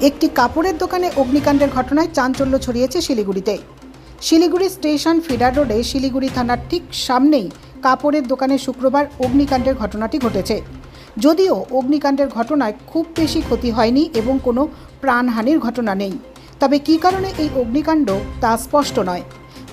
একটি কাপড়ের দোকানে অগ্নিকাণ্ডের ঘটনায় চাঞ্চল্য ছড়িয়েছে শিলিগুড়িতে। শিলিগুড়ি স্টেশন ফিডার রোডে শিলিগুড়ি থানার ঠিক সামনেই কাপড়ের দোকানে শুক্রবার অগ্নিকাণ্ডের ঘটনাটি ঘটেছে। যদিও অগ্নিকাণ্ডের ঘটনায় খুব বেশি ক্ষতি হয়নি এবং কোনো প্রাণহানির ঘটনা নেই। তবে কী কারণে এই অগ্নিকাণ্ড তা স্পষ্ট নয়।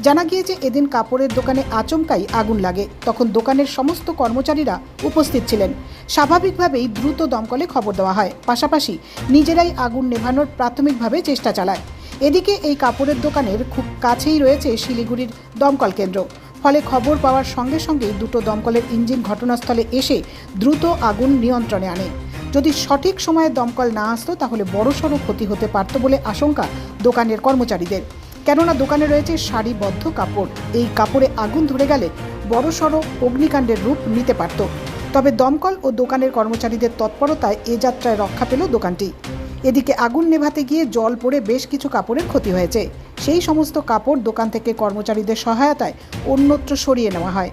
জানা গিয়েছে, এদিন কাপড়ের দোকানে আচমকাই আগুন লাগে। তখন দোকানের সমস্ত কর্মচারীরা উপস্থিত ছিলেন। স্বাভাবিকভাবেই দ্রুত দমকলে খবর দেওয়া হয়। পাশাপাশি নিজেরাই আগুন নেভানোর প্রাথমিকভাবে চেষ্টা চালায়। এদিকে এই কাপড়ের দোকানের খুব কাছেই রয়েছে শিলিগুড়ির দমকল কেন্দ্র। ফলে খবর পাওয়ার সঙ্গে সঙ্গেই দুটো দমকলের ইঞ্জিন ঘটনাস্থলে এসে দ্রুত আগুন নিয়ন্ত্রণে আনে। যদি সঠিক সময়ে দমকল না আসতো, তাহলে বড়সড় ক্ষতি হতে পারত বলে আশঙ্কা দোকানের কর্মচারীদের। কেননা দোকানে রয়েছে সারিবদ্ধ কাপড়। এই কাপড়ে আগুন ধরে গেলে বড়সড় অগ্নিকাণ্ডের রূপ নিতে পারত। তবে দমকল ও দোকানের কর্মচারীদের তৎপরতায় এ যাত্রায় রক্ষা পেল দোকানটি। এদিকে আগুন নেভাতে গিয়ে জল পড়ে বেশ কিছু কাপড়ের ক্ষতি হয়েছে। সেই সমস্ত কাপড় দোকান থেকে কর্মচারীদের সহায়তায় অন্যত্র সরিয়ে নেওয়া হয়।